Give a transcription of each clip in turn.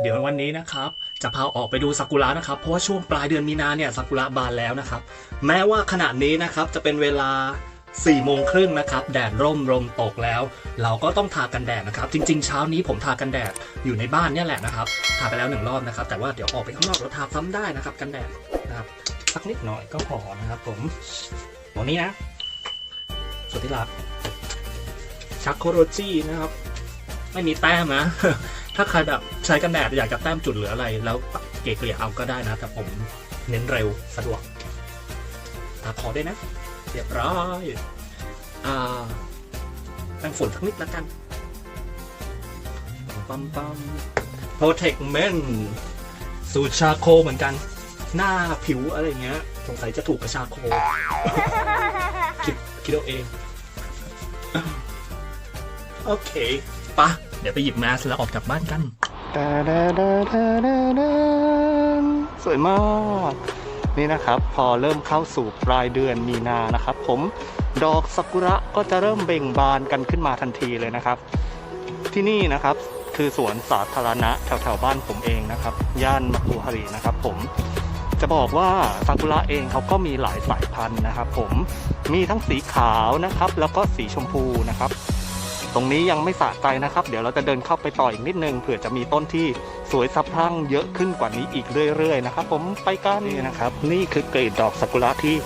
เดี๋ยววันนี้นะครับ จะพาออกไปดูซากุระนะครับ เพราะว่าช่วงปลายเดือนมีนาเนี่ยซากุระบานแล้วนะครับ แม้ว่าขณะนี้นะครับจะเป็นเวลา4โมงครึ่งนะครับ แดดร่มลมตกแล้ว เราก็ต้องทากันแดดนะครับ จริง ๆ เช้านี้ผมทากันแดดอยู่ในบ้านเนี่ยแหละนะครับ ทาไปแล้วหนึ่งรอบนะครับ แต่ว่าเดี๋ยวออกไปข้างนอกเราทาซ้ำได้นะครับ กันแดดนะครับสักนิดหน่อยก็พอนะครับ ผมตัวนี้นะสุดที่รักชักโคโรจินะครับ ไม่มีแต้มนะ ถ้าใครแบบใช้กันแดดอยากจะแต้มจุดหรืออะไร แล้วเกลี่ยเอาก็ได้นะ แต่ผมเน้นเร็วสะดวกตาพอได้นะ เรียบร้อยอ่าแป้งฝนสักนิดละกันปั๊มปั๊ม Protect Men สูตรชาโคเหมือนกัน หน้าผิวอะไรเงี้ย สงสัยจะถูกกับชาโค คิดคิดเอาเอง โอเคปะ ดี๋ยวไปหยิบแมสแล้วออกจากบ้านกันดาดาดาดาดาดาสวยมาก นี่นะครับ พอเริ่มเข้าสู่ปลายเดือนมีนานะครับผมดอกซากุระก็จะเริ่มเบ่งบานกันขึ้นมาทันทีเลยนะครับ ที่นี่นะครับคือสวนสาธารณะแถวๆบ้านผมเองนะครับ ย่านมักคุฮารินะครับผมจะบอกว่าซากุระเองเขาก็มีหลายสายพันธุ์นะครับผมมีทั้งสีขาวนะครับ แล้วก็สีชมพูนะครับ ตรงนี้ยังไม่สะใจนะครับ เดี๋ยวเราจะเดินเข้าไปต่ออีกนิดนึงเผื่อจะมีต้นที่สวยสะพรั่งเยอะขึ้นกว่านี้อีกเรื่อยๆนะครับผมไปกันนี่นะครับ นี่คือกลีบดอกซากุระที่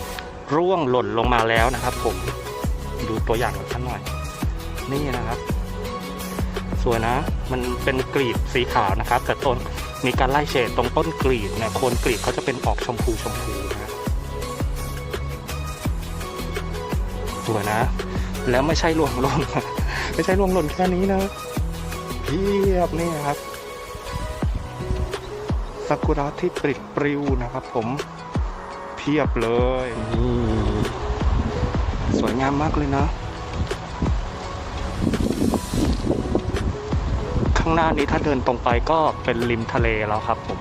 ร่วงหล่นลงมาแล้วนะครับ ผมดูตัวอย่างกันหน่อย นี่นะครับสวยนะ มันเป็นกลีบสีขาวนะครับ แต่ต้นมีการไล่เฉดตรงต้นกลีบเนี่ยโคนกลีบเขาจะเป็นออกชมพูชมพูนะสวยนะ แล้วไม่ใช่รวงล่น ไม่ใช่รวงหล่นแค่นี้นะเพียบนี่ครับซากุระที่ปริดปริวนะครับ ผมเพียบเลยนี่สวยงามมากเลยนะ ข้างหน้านี้ถ้าเดินตรงไปก็เป็นริมทะเลแล้วครับผม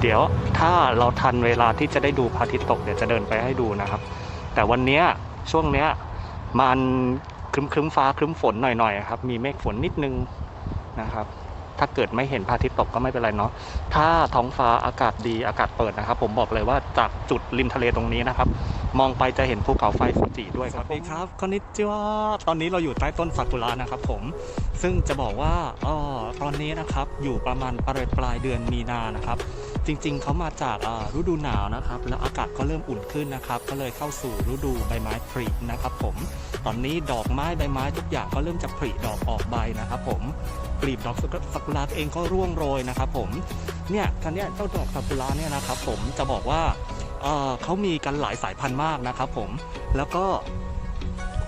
เดี๋ยวถ้าเราทันเวลาที่จะได้ดูพระอาทิตย์ตกเดี๋ยวจะเดินไปให้ดูนะครับ แต่วันนี้ช่วงเนี้ยมัน ครึ้มครึ้มฟ้าครึ้มฝนหน่อยๆครับ มีเมฆฝนนิดนึงนะครับ ถ้าเกิดไม่เห็นพระอาทิตย์ตกก็ไม่เป็นไรเนาะ ถ้าท้องฟ้าอากาศดีอากาศเปิดนะครับ ผมบอกเลยว่าจากจุดริมทะเลตรงนี้นะครับ มองไปจะเห็นภูเขาไฟฟูจิด้วยครับสวัสดีครับคอนนิจิวะตอนนี้เราอยู่ใต้ต้นซากุระนะครับ ผม ซึ่งจะบอกว่าเออตอนนี้นะครับ อยู่ประมาณปลายปลายเดือนมีนานะครับ จริงๆ เขามาจากฤดูหนาวนะครับ แล้วอากาศก็เริ่มอุ่นขึ้นนะครับ ก็เลยเข้าสู่ฤดูใบไม้ผลินะครับผม ตอนนี้ดอกไม้ใบไม้ทุกอย่างก็เริ่มจะผลิดอกออกใบนะครับผมกลีบดอกซากุระเองก็ร่วงโรยนะครับผม เนี่ยคันเนี้ยเจ้าดอกซากุระเนี่ยนะครับผมจะบอกว่าเขามีกันหลายสายพันธุ์มากนะครับผม แล้วก็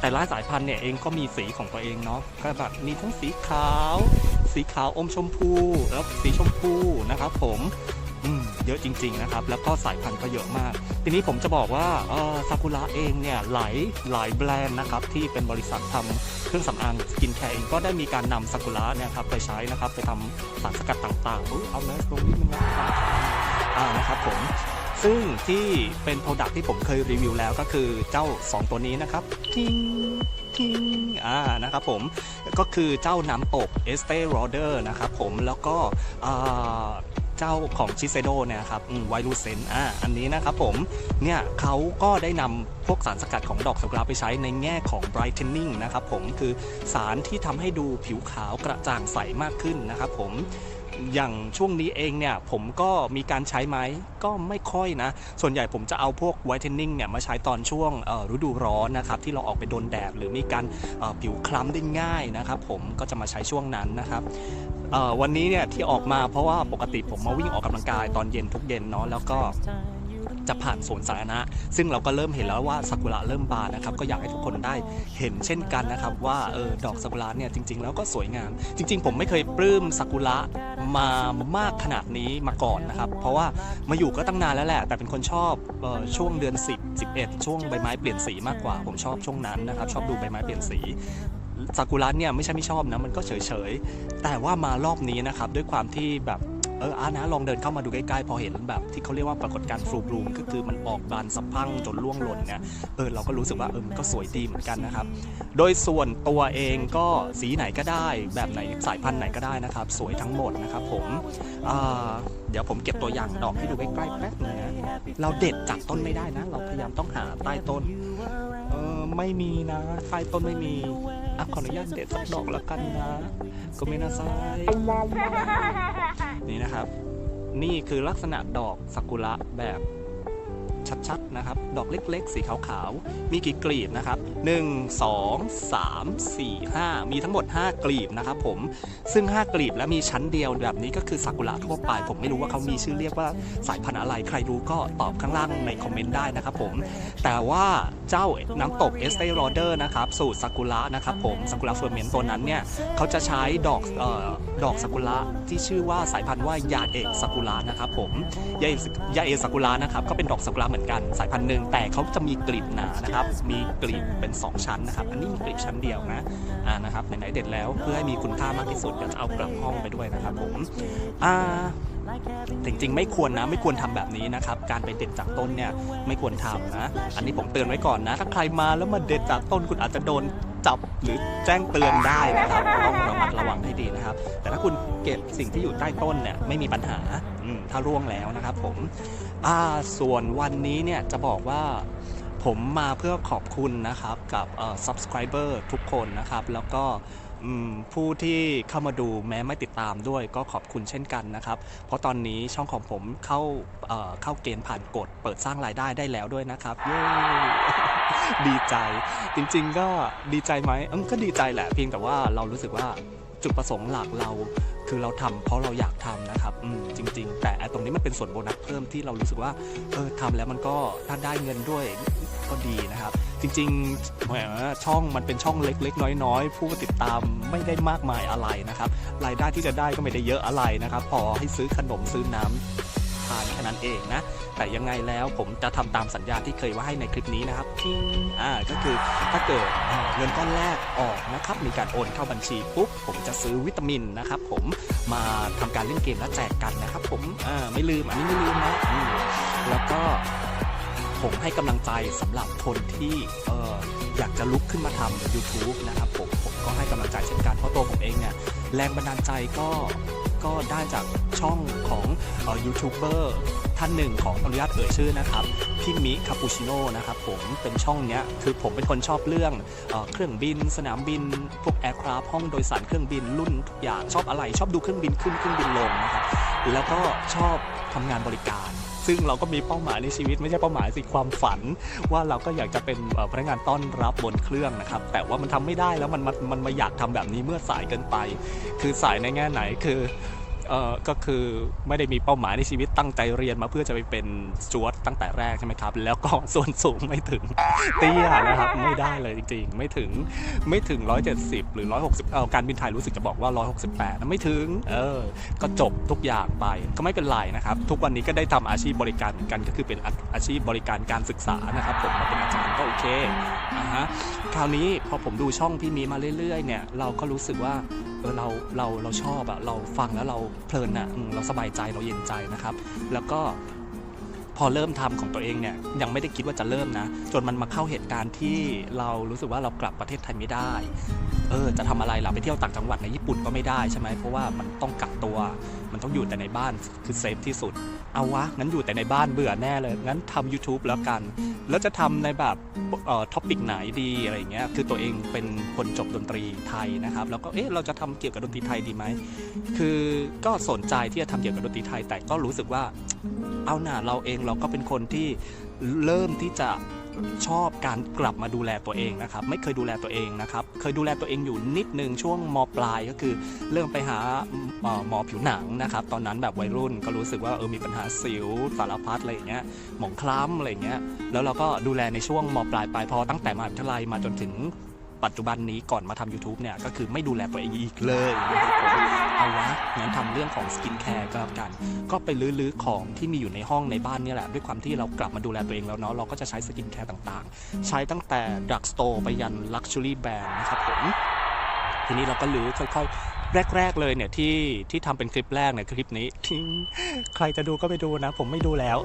แต่ละสายพันธุ์เนี่ยเองก็มีสีของตัวเองเนาะก็แบบมีทั้งสีขาว สีขาวอมชมพู แล้วสีชมพูนะครับผม เยอะจริง ๆนะครับ แล้วก็สายพันธุ์ก็เยอะมาก ทีนี้ผมจะบอกว่าซากุระเองเนี่ยหลายหลายแบรนด์นะครับที่เป็นบริษัททำเครื่องสำอางสกินแคร์เองก็ได้มีการนำซากุระเนี่ยครับไปใช้นะครับไปทำสารสกัดต่างๆเอาแมสตรงนี้มันนะอ่านะครับผมซึ่งที่เป็นโปรดักที่ผมเคยรีวิวแล้วก็คือเจ้า 2 ตัวนี้นะครับทิงทิงอ่านะครับผมก็คือเจ้าน้ำตก e s t e r o d e r นะครับผมแล้วก็อ่า เจ้าของชิเซโดเนี่ยครับไวรูเซนอ่าอันนี้นะครับผม เนี่ยเขาก็ได้นำพวกสารสกัดของดอกซากุระไปใช้ในแง่ของ brightening นะครับผมคือสารที่ทำให้ดูผิวขาวกระจ่างใสมากขึ้นนะครับผม อย่างช่วงนี้เองเนี่ยผมก็มีการใช้ไหมก็ไม่ค่อยนะ ส่วนใหญ่ผมจะเอาพวกไวท์เทนนิ่งเนี่ยมาใช้ตอนช่วงฤดูร้อนนะครับที่เราออกไปโดนแดดหรือมีการผิวคล้ำได้ง่ายนะครับผมก็จะมาใช้ช่วงนั้นนะครับวันนี้เนี่ยที่ออกมาเพราะว่าปกติผมมาวิ่งออกกำลังกายตอนเย็นทุกเย็นเนาะแล้วก็ จะผ่านสวนสาธารณะ ซึ่งเราก็เริ่มเห็นแล้วว่าซากุระเริ่มบานนะครับก็อยากให้ทุกคนได้เห็นเช่นกันนะครับว่าเออดอกซากุระเนี่ยจริง ๆ แล้วก็สวยงาม จริง ๆ ผมไม่เคยปลื้มซากุระมามากขนาดนี้มาก่อนนะครับ เพราะว่ามาอยู่ก็ตั้งนานแล้วแหละ แต่เป็นคนชอบออช่วงเดือน 10 11 ช่วงใบไม้เปลี่ยนสีมากกว่า ผมชอบช่วงนั้นนะครับ ชอบดูใบไม้เปลี่ยนสีซากุระเนี่ยไม่ใช่ไม่ชอบนะมันก็เฉยๆ แต่ว่ามารอบนี้นะครับด้วยความที่แบบ เอออานะลองเดินเข้ามาดูใกล้ๆ พอเห็นแบบที่เขาเรียกว่าปรากฏการณ์ฟลูบลูมก็คือมันออกบานสะพั่งจนร่วงหล่นเนี่ยเออเราก็รู้สึกว่าเออมันก็สวยดีเหมือนกันนะครับ โดยส่วนตัวเองก็สีไหนก็ได้ แบบไหนสายพันธุ์ไหนก็ได้นะครับ สวยทั้งหมดนะครับผมเดี๋ยวผมเก็บตัวอย่างดอกให้ดูใกล้ๆแป๊บนึงนะเราเด็ดจากต้นไม่ได้นะ เราพยายามต้องหาใต้ต้นเออไม่มีนะใต้ต้นไม่มี อะขออนุญาตเด็ดสักดอกละกันนะก็ไม่น่าใช่นี่นะครับ นี่คือลักษณะดอกซากุระแบบชัดๆนะครับ ดอกเล็ก ๆ สีขาวๆ มีกี่กลีบนะครับ 1 2 3 4 5 มีทั้งหมด 5 กลีบนะครับผม ซึ่ง 5 กลีบและมีชั้นเดียวแบบนี้ก็คือซากุระทั่วไป ผมไม่รู้ว่าเขามีชื่อเรียกว่าสายพันธุ์อะไร ใครรู้ก็ตอบข้างล่างในคอมเมนต์ได้นะครับผม แต่ว่าเจ้าน้ำตกเอสเตโรเดอร์นะครับ สูตรซากุระนะครับผม ซากุระเฟอร์เมนต์ตัวนั้นเนี่ย เขาจะใช้ดอกเออ ดอกซากุระที่ชื่อว่าสายพันธุ์ว่ายาเอกซากุระนะครับผมยาเอกยาเอกซากุระนะครับก็เป็นดอกซากุระเหมือนกันสายพันธุ์หนึ่งแต่เขาจะมีกลีบหนานะครับมีกลีบเป็น 2 ชั้นนะครับอันนี้มีกลีบชั้นเดียวนะอ่านะครับไหนๆเด็ดแล้วเพื่อให้มีคุณค่ามากที่สุดเดี๋ยวจะเอากลับห้องไปด้วยนะครับผมอ่าจริงๆ ไม่ควรนะไม่ควรทำแบบนี้นะครับ การไปเด็ดจากต้นเนี่ยไม่ควรทำนะ อันนี้ผมเตือนไว้ก่อนนะ ถ้าใครมาแล้วมาเด็ดจากต้นคุณอาจจะโดน จับหรือแจ้งเตือนได้นะครับต้องระมัดระวังให้ดีนะครับ แต่ถ้าคุณเก็บสิ่งที่อยู่ใต้ต้นเนี่ยไม่มีปัญหาถ้าร่วงแล้วนะครับผมส่วนวันนี้เนี่ยจะบอกว่าผมมาเพื่อขอบคุณนะครับกับ subscriber ทุกคนนะครับ แล้วก็ผู้ที่เข้ามาดูแม้ไม่ติดตามด้วยก็ขอบคุณเช่นกันนะครับ เพราะตอนนี้ช่องของผมเข้าเเข้าเกณฑ์ผ่านกฎเปิดสร้างรายได้ได้แล้วด้วยนะครับเย้ ดีใจ จริง ๆ ก็ดีใจไหมเออก็ดีใจแหละเพียงแต่ว่าเรารู้สึกว่าจุดประสงค์หลักเรา คือเราทำเพราะเราอยากทำนะครับอืมจริง ๆ แต่ตรงนี้มันเป็นส่วนโบนัสเพิ่มที่เรารู้สึกว่าเออทำแล้วมันก็ถ้าได้เงินด้วยก็ดีนะครับ จริงๆแหมช่องมันเป็นช่องเล็ก ๆ น้อย ๆ ผู้ติดตามไม่ได้มากมายอะไรนะครับ รายได้ที่จะได้ก็ไม่ได้เยอะอะไรนะครับ พอให้ซื้อขนมซื้อน้ำ ทานแค่นั้นเองนะ แต่ยังไงแล้วผมจะทำตามสัญญาที่เคยว่าให้ในคลิปนี้นะครับพิงอ่าก็คือถ้าเกิดเงินก้อนแรกออกนะครับมีการโอนเข้าบัญชีปุ๊บผมจะซื้อวิตามินนะครับผมมาทำการเล่นเกมและแจกกันนะครับ ผมอ่าไม่ลืมอันนี้ไม่ลืมนะอืมแล้วก็ผมให้กำลังใจสำหรับคนที่เอออยากจะลุกขึ้นมาทำ YouTube นะครับผมผมก็ให้กำลังใจเช่นกันเพราะตัวผมเองเนี่ยแรงบันดาลใจก็ ก็ได้จากช่องของยูทูบเบอร์ท่านหนึ่งของอนุญาตเอ่ยชื่อนะครับพี่มิคาปูชิโน่นะครับผมเป็นช่องเนี้ยคือผมเป็นคนชอบเรื่องเอเครื่องบิน สนามบิน พวกแอร์คราฟห้องโดยสารเครื่องบินรุ่นทุกอย่างชอบอะไร ชอบดูเครื่องบินขึ้นเครื่องบินลงนะครับแล้วก็ชอบทำงานบริการ ซึ่งเราก็มีเป้าหมายในชีวิตไม่ใช่เป้าหมายสิความฝัน ว่าเราก็อยากจะเป็นพนักงานต้อนรับบนเครื่องนะครับ แต่ว่ามันทำไม่ได้แล้วมันมันมันมาอยากทำแบบนี้เมื่อสายเกินไป คือสายในแง่ไหนคือ เอ่อก็คือไม่ได้มีเป้าหมายในชีวิตตั้งใจเรียนมาเพื่อจะไปเป็นสจวตตั้งแต่แรกใช่ไหมครับ แล้วก็ส่วนสูงไม่ถึงเตี้ยนะครับไม่ได้เลยจริง ๆ ไม่ถึงไม่ถึง 170 หรือ 160เออการบินไทยรู้สึกจะบอกว่า 168นะไม่ถึงเออก็จบทุกอย่างไปก็ไม่เป็นไรนะครับ ทุกวันนี้ก็ได้ทำอาชีพบริการเหมือนกันก็คือเป็นอาอาชีพบริการการศึกษานะครับ ผมมาเป็นอาจารย์ก็โอเคอ่าฮะคราวนี้พอผมดูช่องพี่มีมาเรื่อยๆเนี่ยเราก็รู้สึกว่า เออเราเราเราชอบอะเราฟังแล้วเราเพลินอะเราสบายใจเราเย็นใจนะครับ แล้วก็พอเริ่มทำของตัวเองเนี่ยยังไม่ได้คิดว่าจะเริ่มนะ จนมันมาเข้าเหตุการณ์ที่เรารู้สึกว่าเรากลับประเทศไทยไม่ได้ เออจะทำอะไรล่ะไปเที่ยวต่างจังหวัดในญี่ปุ่นก็ไม่ได้ใช่ไหมเพราะว่ามันต้องกักตัว มันต้องอยู่แต่ในบ้านคือเซฟที่สุด เอาวะงั้นอยู่แต่ในบ้านเบื่อแน่เลยงั้นทำ YouTube แล้วกัน แล้วจะทำในแบบเอ่อท็อปิกไหนดีอะไรอย่างเงี้ยคือตัวเองเป็นคนจบดนตรีไทยนะครับ แล้วก็เอ๊ะเราจะทำเกี่ยวกับดนตรีไทยดีไหมคือก็สนใจที่จะทำเกี่ยวกับดนตรีไทย แต่ก็รู้สึกว่า เอาหน่าเราเองเราก็เป็นคนที่เริ่มที่จะ ชอบการกลับมาดูแลตัวเองนะครับไม่เคยดูแลตัวเองนะครับเคยดูแลตัวเองอยู่นิดนึงช่วงมปลายก็คือเริ่มไปหาหมอผิวหนังนะครับตอนนั้นแบบวัยรุ่นก็รู้สึกว่าเออมีปัญหาสิวสารพัดอะไรอย่างเงี้ยหมองคล้ำอะไรอย่างเงี้ยแล้วเราก็ดูแลในช่วงมปลายไปพอตั้งแต่มหาวิทยาลัยมาจนถึงปัจจุบันนี้ก่อนมาทำ YouTube เนี่ยก็คือไม่ดูแลตัวเองอีกเลยนะครับ งั้นทำเรื่องของสกินแคร์ก็แล้วกัน ก็ไปลื้อๆของที่มีอยู่ในห้องในบ้านเนี่ยแหละ ด้วยความที่เรากลับมาดูแลตัวเองแล้วเนาะเราก็จะใช้สกินแคร์ต่างๆ ใช้ตั้งแต่ดักสโตร์ไปยันลักชัวรี่แบรนด์นะครับผมทีนี้เราก็ลื้อค่อยๆ แรก ๆ เลยเนี่ยที่ที่ทำเป็นคลิปแรกเนี่ยคลิปนี้ทิงใครจะดูก็ไปดูนะ ผมไม่ดูแล้ว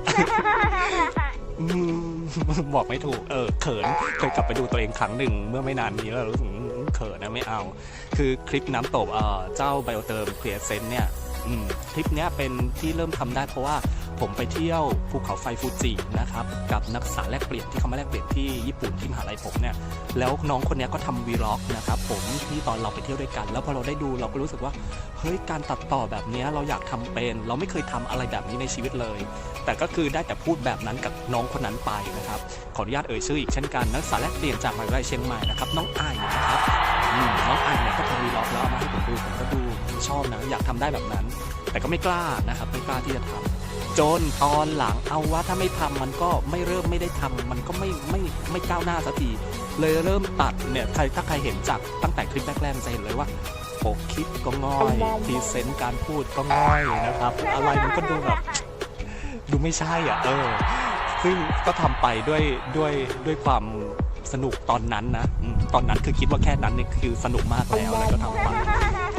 บอกไม่ถูก เออเขินเคยกลับไปดูตัวเองครั้งหนึ่งเมื่อไม่นานนี้แล้วรู้สึก เขินนะไม่เอา คือคลิปน้ำตกเจ้าไบโอเติมเคลียร์เซนเนี่ยคลิปเนี้ยเป็นที่เริ่มทำได้เพราะว่า ผมไปเที่ยวภูเขาไฟฟูจินะครับกับนักศึกษาแลกเปลี่ยนที่เขามาแลกเปลี่ยนที่ญี่ปุ่นที่มหาลัยผมเนี่ยแล้วน้องคนนี้ก็ทำวีล็อกนะครับผมที่ตอนเราไปเที่ยวด้วยกัน แล้วพอเราได้ดูเราก็รู้สึกว่าเฮ้ยการตัดต่อแบบนี้เราอยากทำเป็น เราไม่เคยทำอะไรแบบนี้ในชีวิตเลย แต่ก็คือได้แต่พูดแบบนั้นกับน้องคนนั้นไปนะครับขออนุญาตเอ่ยชื่ออีกเช่นกันนักศึกษาแลกเปลี่ยนจากมหาวิทยาลัยเชียงใหม่นะครับน้องไอายนะครับน้องไอายเนี่ยก็ทำวีล็อกแล้วเอามาให้ผมดูผมก็ดูชอบนะอยากทำได้แบบนั้น แต่ก็ไม่กล้านะครับไม่กล้าที่จะทำ จนตอนหลังเอาว่าถ้าไม่ทำมันก็ไม่เริ่มไม่ได้ทำมันก็ไม่ไม่ไม่ก้าวหน้าสักทีเลยเริ่มตัดเนี่ยใครถ้าใครเห็นจากตั้งแต่คลิปแรกๆจะเห็นเลยว่าปกคลิปก็ง่อยพรีเซนต์การพูดก็ง่อยนะครับ อะไรมันก็ดูแบบดูไม่ใช่อะเออซึ่งก็ทำไปด้วยด้วยด้วยความสนุกตอนนั้นนะอืมตอนนั้นคือคิดว่าแค่นั้นเนี่ยคือสนุกมากแล้วแล้วก็ทำไป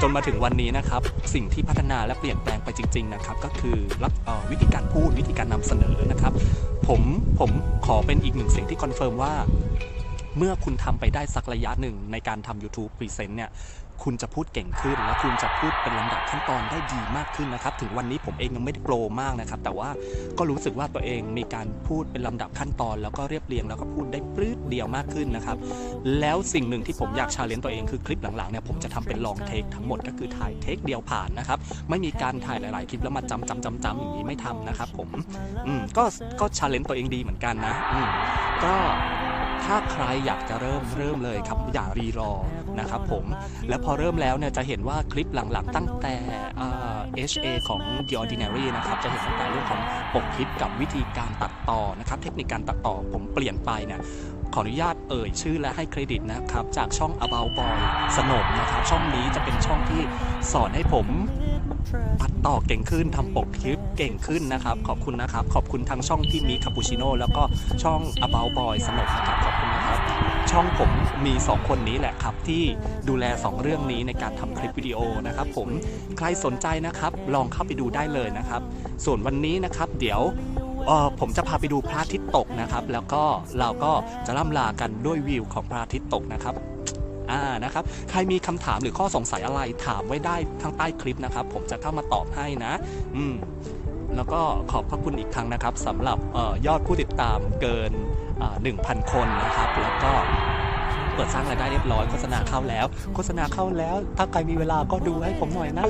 จนมาถึงวันนี้นะครับ สิ่งที่พัฒนาและเปลี่ยนแปลงไปจริง ๆ นะครับ ก็คือรับวิธีการพูดวิธีการนำเสนอนะครับ ผมผมขอเป็นอีกหนึ่งเสียงที่คอนเฟิร์มว่า เมื่อคุณทำไปได้สักระยะหนึ่งในการทำ YouTube Present เนี่ยคุณจะพูดเก่งขึ้น และคุณจะพูดเป็นลำดับขั้นตอนได้ดีมากขึ้นนะครับ ถึงวันนี้ผมเองยังไม่ได้โปรมากนะครับ แต่ว่าก็รู้สึกว่าตัวเองมีการพูดเป็นลำดับขั้นตอน แล้วก็เรียบเรียงแล้วก็พูดได้ปลื้ดเดียวมากขึ้นนะครับ แล้วสิ่งหนึ่งที่ผมอยากชาเลนจ์ตัวเองคือคลิปหลังๆเนี่ยผมจะทำเป็นลองเทคทั้งหมดก็คือถ่ายเทคเดียวผ่านนะครับ ไม่มีการถ่ายหลาย ๆ คลิปแล้วมาจำจำจำจำอย่างนี้ไม่ทำนะครับ ผมอืมก็ก็ชาเลนจ์ตัวเองดีเหมือนกันนะอืมก็ ถ้าใครอยากจะเริ่มเริ่มเลยครับอย่ารีรอนะครับผม แล้วพอเริ่มแล้วเนี่ยจะเห็นว่าคลิปหลังๆ ตั้งแต่อ่า HA ของ The Ordinary นะครับจะเห็นตั้งแต่เรื่องของปกคลิปกับวิธีการตัดต่อนะครับเทคนิคการตัดต่อผมเปลี่ยนไปเนี่ยขออนุญาตเอ่ยชื่อและให้เครดิตนะครับ จากช่อง About Boy สนมนะครับ ช่องนี้จะเป็นช่องที่สอนให้ผม ตัดต่อเก่งขึ้นทำปกคลิปเก่งขึ้นนะครับ ขอบคุณนะครับ ขอบคุณทางช่องที่มีคาปูชิโน่แล้วก็ช่อง About Boy สนมนะครับขอบคุณนะครับช่องผมมี 2 คนนี้แหละครับ ที่ดูแล 2 เรื่องนี้ในการทำคลิปวิดีโอนะครับ ผมใครสนใจนะครับ ลองเข้าไปดูได้เลยนะครับ ส่วนวันนี้นะครับ เดี๋ยวออผมจะพาไปดูพระอาทิตย์ตกนะครับ แล้วก็เราก็จะล่ำลากันด้วยวิวของพระอาทิตย์ตกนะครับ อ่านะครับใครมีคำถามหรือข้อสงสัยอะไรถามไว้ได้ทางใต้คลิปนะครับ ผมจะเข้ามาตอบให้นะอืมแล้วก็ขอบพระคุณอีกครั้งนะครับสำหรับออยอดผู้ติดตามเกินหนึ่งพันคนนะครับ แล้วก็ เปิดสร้างรายได้เรียบร้อยโฆษณาเข้าแล้ว โฆษณาเข้าแล้ว ถ้าใครมีเวลาก็ดูให้ผมหน่อยนะ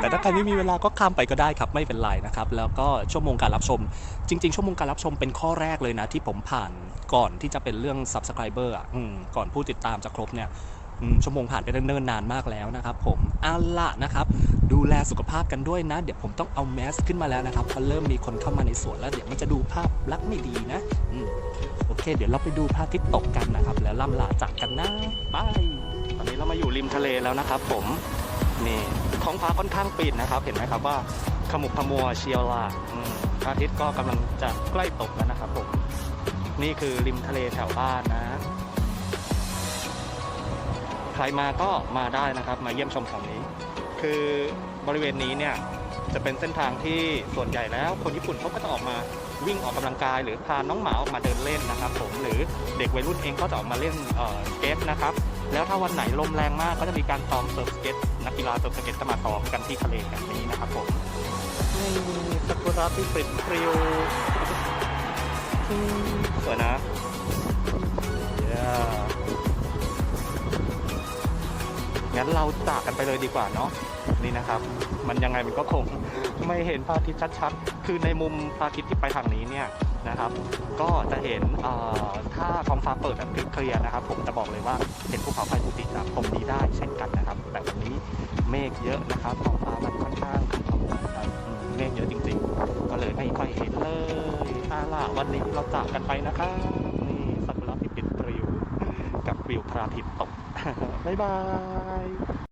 แต่ถ้าใครไม่มีเวลาก็ข้ามไปก็ได้ครับไม่เป็นไรนะครับ แล้วก็ชั่วโมงการรับชม จริง ๆ ชั่วโมงการรับชมเป็นข้อแรกเลยนะ ที่ผมผ่านก่อนที่จะเป็นเรื่อง subscriber อะอืมก่อนผู้ติดตามจะครบเนี่ยชั่วโมงผ่านไปเนิ่นๆนานมากแล้วนะครับ ผมเอาละนะครับ ดูแลสุขภาพกันด้วยนะ เดี๋ยวผมต้องเอาแมสขึ้นมาแล้วนะครับเพราะเริ่มมีคนเข้ามาในสวนแล้วเดี๋ยวมันจะดูภาพลักษณ์ไม่ดีนะ เคเดี๋ยวเราไปดูพระอาทิตย์ตกกันนะครับ แล้วล่ำลาจากกันนะบายตอนนี้เรามาอยู่ริมทะเลแล้วนะครับ ผมนี่ท้องฟ้าค่อนข้างปิดนะครับ เห็นไหมครับว่าขมุกขมัวเชียวล่ะพระอาทิตย์ก็กำลังจะใกล้ตกแล้วนะครับ ผมนี่คือริมทะเลแถวบ้านนะ ใครมาก็มาได้นะครับ มาเยี่ยมชมแถวนี้ คือบริเวณนี้เนี่ย จะเป็นเส้นทางที่ส่วนใหญ่แล้วคนญี่ปุ่นเขาก็จะออกมาวิ่งออกกำลังกาย หรือพาน้องหมาออกมาเดินเล่นนะครับ ผมหรือเด็กวัยรุ่นเองก็จะออกมาเล่นเอ่อสเก็ตนะครับแล้วถ้าวันไหนลมแรงมากก็จะมีการซ้อมเซิร์ฟสเก็ตนักกีฬาเซิร์ฟสเก็ตจะมาซ้อมกันที่ทะเลแบบนี้นะครับผมนี่ซากุระที่ปริดปริวอืมสวยนะ Yeah งั้นเราจากกันไปเลยดีกว่าเนาะนี่นะครับ มันยังไงมันก็คงไม่เห็นพระอาทิตย์ชัดๆ คือในมุมพระอาทิตย์ที่ไปทางนี้เนี่ยนะครับ ก็จะเห็นเอ่อถ้าท้องฟ้าเปิดแบบเคลียร์นะครับ ผมจะบอกเลยว่าเห็นภูเขาไฟฟูจิจากตรงนี้ได้เช่นกันนะครับ แต่วันนี้เมฆเยอะนะครับท้องฟ้ามันค่อนข้างขาวนเมฆเยอะจริงๆ ก็เลยไม่ค่อยเห็นเลยอาล่ะวันนี้เราจากกันไปนะครับนี่สักุระที่ปิดปลิวกับวิวพระอาทิตย์ตกบ๊ายบาย